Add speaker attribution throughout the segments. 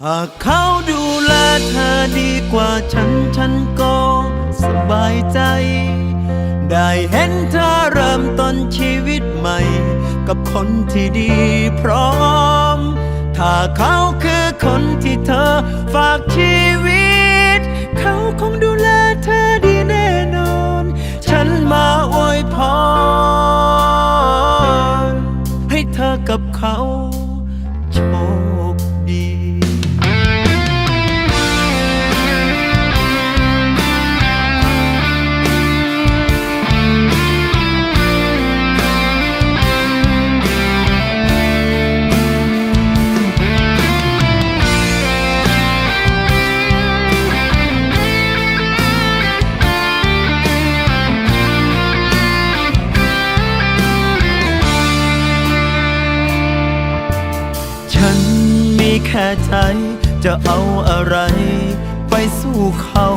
Speaker 1: หากเขาดูแลเธอดีกว่าฉันฉันก็สบายใจ ได้เห็นเธอเริ่มต้นชีวิตใหม่ กับคนที่ดีพร้อม ถ้าเขาคือคนที่เธอฝากชี แค่ใจ จะเอาอะไร ไปสู้เขา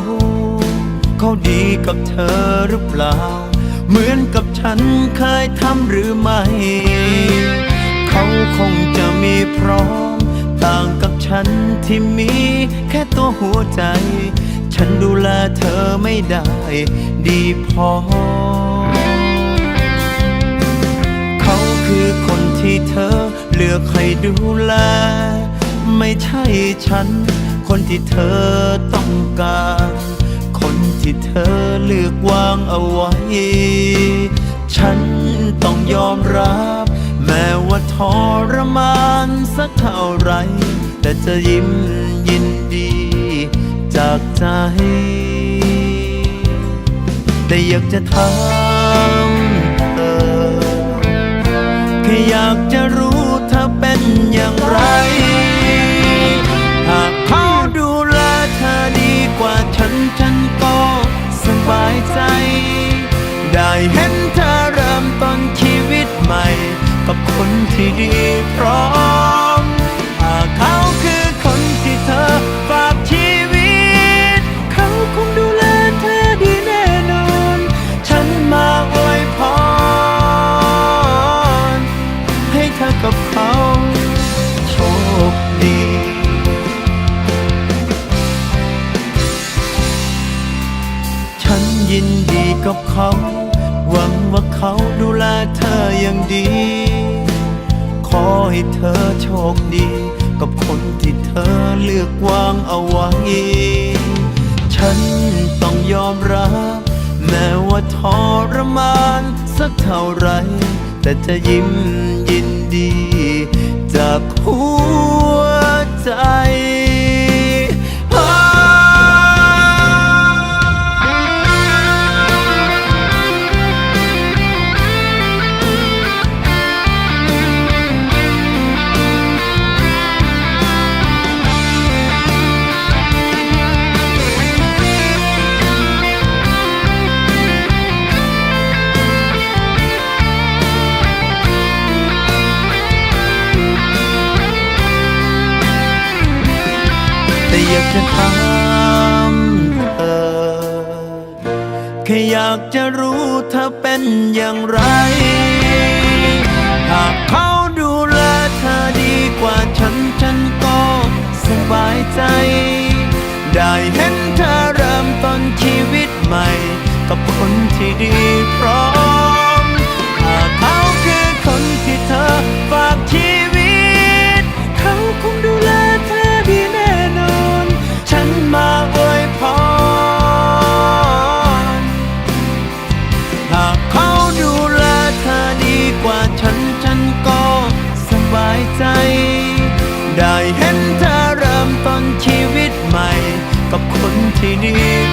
Speaker 1: เขาดีกับเธอหรือเปล่า เหมือนกับฉันเคยทำหรือไม่ เขาคงจะมีพร้อม ต่างกับฉันที่มีแค่ตัวหัวใจ ฉันดูแลเธอไม่ได้ ดีพอ เขาคือคนที่เธอเลือกให้ดูแล ไม่ใช่ฉัน คนที่เธอต้องการ คนที่เธอเลือกวางเอาไว้ ฉันต้องยอมรับ แม้ว่าทรมานสักเท่าไร แต่จะยิ้มยินดี จากใจ แต่อยากจะถามเธอแค่อยากจะรู้เธอเป็นอย่างไร กับคนที่ดีพร้อมหากเขาคือคนที่เธอฝากชีวิต เขาคงดูแลเธอดีแน่นอน ฉันมาอวยพร ให้เธอกับเขาโชคดีฉันยินดีกับเขาหวัง ว่าเขาดูแลเธออย่างดี ขอให้เธอโชคดี กับคนที่เธอเลือกวางเอาไว้ ฉันต้องยอมรับ แม้ว่าทรมานสักเท่าไร แต่จะยิ้มยินดี จากหัวใจ แต่อยากจะถามเธอแค่อยากจะรู้เธอเป็นอย่างไร หากเขาดูแลเธอดีกว่าฉันฉันก็สบายใจ ได้เห็นเธอเริ่มต้นชีวิตใหม่ กับคนที่ดี ได้